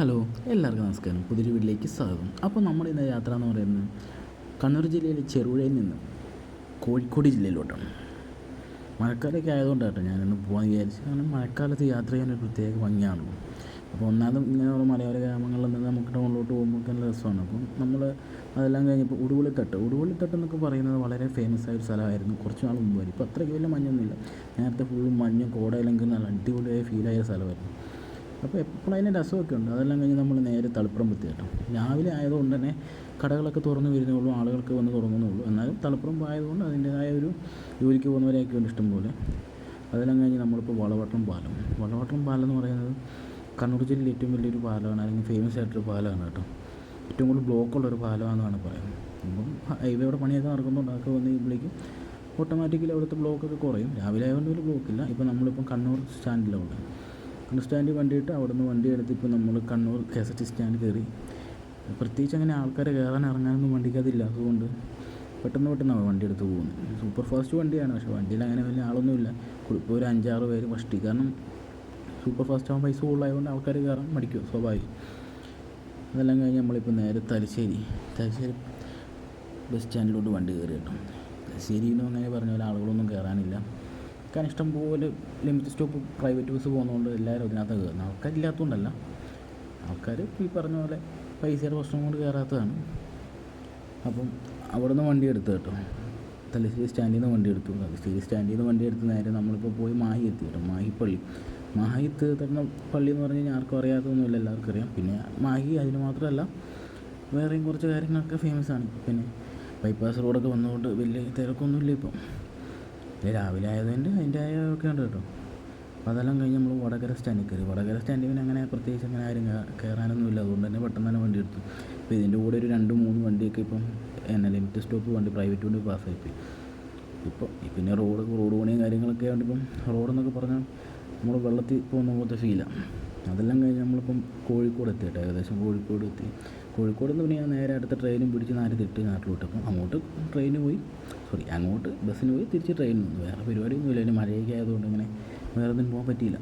Hello എല്ലാവർക്കും നമസ്കാരം. പുതിയൊരു വീട്ടിലേക്ക് സ്വാഗതം. അപ്പോൾ നമ്മുടെ ഇന്ന് യാത്ര എന്ന് പറയുന്നത് കണ്ണൂർ ജില്ലയിലെ ചെറുപുഴയിൽ നിന്ന് കോഴിക്കോട് ജില്ലയിലോട്ടാണ്. മഴക്കാലമൊക്കെ ആയതുകൊണ്ടാട്ടോ ഞാനിന്ന് പോകാൻ വിചാരിച്ചു. കാരണം മഴക്കാലത്ത് യാത്ര ചെയ്യാൻ ഒരു പ്രത്യേക ഭംഗിയാണല്ലോ അപ്പോൾ ഒന്നാമതും ഇങ്ങനെയുള്ള മലയോര ഗ്രാമങ്ങളിൽ നിന്ന് നമുക്ക് ടൗണിലോട്ട് പോകുമ്പോൾ നല്ല രസമാണ്. അപ്പം നമ്മൾ അതെല്ലാം കഴിഞ്ഞപ്പോൾ ഉടുവള്ളിത്തട്ട് ഉടുവള്ളിത്തട്ട് എന്നൊക്കെ പറയുന്നത് വളരെ ഫേമസ് ആയ ഒരു സ്ഥലമായിരുന്നു. കുറച്ച് നാൾ മുമ്പ് വരെ. ഇപ്പോൾ അത്രയ്ക്ക് വലിയ മഞ്ഞൊന്നുമില്ല. നേരത്തെ ഫുള്ളും മഞ്ഞും കോടയിലെങ്കിൽ നല്ല അടിപൊളിയായ ഫീലായ സ്ഥലമായിരുന്നു. അപ്പോൾ എപ്പോഴും അതിന് രസമൊക്കെ ഉണ്ട്. അതെല്ലാം കഴിഞ്ഞ് നമ്മൾ നേരെ തളിപ്പുറം എത്തി കേട്ടോ രാവിലെ ആയതുകൊണ്ട് തന്നെ കടകളൊക്കെ തുറന്ന് വരുന്നുള്ളൂ ആളുകൾക്ക് വന്ന് തുടങ്ങുന്നുള്ളൂ. എന്നാലും തളിപ്പുറം ആയതുകൊണ്ട് അതിന്റേതായ ഒരു ജോലിക്ക് പോകുന്നവരെയൊക്കെ ഉണ്ട് ഇഷ്ടംപോലെ അതെല്ലാം കഴിഞ്ഞ് നമ്മളിപ്പോൾ വളവട്ടം പാലം. വളവട്ടം പാലം എന്ന് പറയുന്നത് കണ്ണൂർ ജില്ലയിൽ ഏറ്റവും വലിയൊരു പാലമാണ്. അല്ലെങ്കിൽ ഫേമസ് ആയിട്ടൊരു പാലമാണ് കേട്ടോ. ഏറ്റവും കൂടുതൽ ബ്ലോക്കുള്ളൊരു പാലമാണെന്നാണ് പറയുന്നത് അപ്പം ഹൈവേയുടെ പണിയൊക്കെ നടക്കുന്നുണ്ട്. അതൊക്കെ വന്ന് കഴിയുമ്പോഴേക്കും ഓട്ടോമാറ്റിക്കലി അവിടുത്തെ ബ്ലോക്കൊക്കെ കുറയും. രാവിലെ ആയതുകൊണ്ട് ഒരു ബ്ലോക്കില്ല ഇപ്പോൾ നമ്മളിപ്പം കണ്ണൂർ സ്റ്റാൻഡിലാണ് കണ്ണൂർ സ്റ്റാൻഡിൽ വണ്ടിയിട്ട് അവിടെ നിന്ന് വണ്ടി എടുത്ത് ഇപ്പോൾ നമ്മൾ Kannur K S T stand കയറി പ്രത്യേകിച്ച് അങ്ങനെ ആൾക്കാർ കയറാൻ ഇറങ്ങാനൊന്നും വണ്ടിക്കതില്ല അതുകൊണ്ട് പെട്ടെന്ന് പെട്ടെന്നാണ് വണ്ടി എടുത്ത് പോകുന്നത് സൂപ്പർ ഫാസ്റ്റ് വണ്ടിയാണ്. പക്ഷേ വണ്ടിയിൽ അങ്ങനെ വലിയ ആളൊന്നുമില്ല. ഇപ്പോൾ ഒരു അഞ്ചാറ് പേര് ഫസ്റ്റ് കാരണം സൂപ്പർ ഫാസ്റ്റ് ആകുമ്പോൾ പൈസ കൂടുതലായതുകൊണ്ട് ആൾക്കാർ കയറാൻ മടിക്കും സ്വാഭാവികം. അതെല്ലാം കഴിഞ്ഞ് നമ്മളിപ്പോൾ നേരെ തലശ്ശേരി. തലശ്ശേരി ബസ് സ്റ്റാൻഡിലോട്ട് വണ്ടി കയറി കേട്ടോ. തലശ്ശേരിയിലും അങ്ങനെ പറഞ്ഞ പോലെ ആളുകളൊന്നും കയറാനില്ല കാരണം ഇഷ്ടം പോലെ ലിമിറ്റ് സ്റ്റോപ്പ് പ്രൈവറ്റ് ബസ് പോകുന്നതുകൊണ്ട് എല്ലാവരും അതിനകത്ത് കയറുന്നത് ആൾക്കാരില്ലാത്തതുകൊണ്ടല്ല. ആൾക്കാർ ഈ പറഞ്ഞ പോലെ പൈസയുടെ പ്രശ്നം കൊണ്ട് കയറാത്തതാണ്. അപ്പം അവിടെ നിന്ന് വണ്ടി എടുത്തു കേട്ടോ. തലശ്ശേരി സ്റ്റാൻഡിൽ നിന്ന് വണ്ടി എടുത്തു. തലശ്ശേരി സ്റ്റാൻഡിൽ നിന്ന് വണ്ടി എടുത്ത് നേരെ നമ്മളിപ്പോൾ പോയി മാഹി എത്തി കേട്ടോ. മാഹി പള്ളി മാഹി തീർന്ന പള്ളി എന്ന് പറഞ്ഞു കഴിഞ്ഞാൽ ആർക്കും അറിയാത്തതൊന്നുമില്ല എല്ലാവർക്കും അറിയാം. പിന്നെ മാഹി അതിന് മാത്രമല്ല വേറെയും കുറച്ച് കാര്യങ്ങളൊക്കെ ഫേമസ് ആണ്. പിന്നെ ബൈപ്പാസ് റോഡൊക്കെ വന്നതുകൊണ്ട് വലിയ തിരക്കൊന്നുമില്ല ഇപ്പം. പിന്നെ രാവിലെ ആയതുകൊണ്ട് അതിന്റെ ഒക്കെ ഉണ്ട് കേട്ടോ. അപ്പോൾ അതെല്ലാം കഴിഞ്ഞ് നമ്മൾ വടകര സ്റ്റാൻഡിൽ കയറി. വടകര സ്റ്റാൻഡിൽ പിന്നെ അങ്ങനെ പ്രത്യേകിച്ച് അങ്ങനെ ആരും കയറാ- കയറാനൊന്നുമില്ല അതുകൊണ്ട് തന്നെ പെട്ടെന്ന് തന്നെ വണ്ടി എടുത്തു. അപ്പോൾ ഇതിന്റെ കൂടെ ഒരു രണ്ട് മൂന്ന് വണ്ടിയൊക്കെ ഇപ്പം എന്നാ ലിമിറ്റ് സ്റ്റോപ്പ് വണ്ടി പ്രൈവറ്റ് വണ്ടി പാസ്സായിപ്പോയി ഇപ്പോൾ പിന്നെ റോഡ് റോഡ് പണിയും കാര്യങ്ങളൊക്കെ ആയതുകൊണ്ട് ഇപ്പം റോഡെന്നൊക്കെ പറഞ്ഞാൽ നമ്മൾ വെള്ളത്തിൽ പോകുന്ന പോലത്തെ ഫീലാണ് അതെല്ലാം കഴിഞ്ഞ് നമ്മളിപ്പം കോഴിക്കോട് എത്തി കേട്ടോ ഏകദേശം കോഴിക്കോട് എത്തി. കോഴിക്കോട് നിന്ന് പിന്നെ ഞാൻ നേരെ അടുത്ത ട്രെയിനും പിടിച്ച് തിട്ട് നാട്ടിലോട്ട്. അപ്പം അങ്ങോട്ട് ട്രെയിന് പോയി. സോറി അങ്ങോട്ട് ബസ്സിന് പോയി. തിരിച്ച് ട്രെയിനിൽ വന്നു. വേറെ പരിപാടിയൊന്നുമില്ല. അതിന് മഴയൊക്കെ ആയതുകൊണ്ട് ഇങ്ങനെ വേറെ ഒന്നും പോകാൻ പറ്റിയില്ല.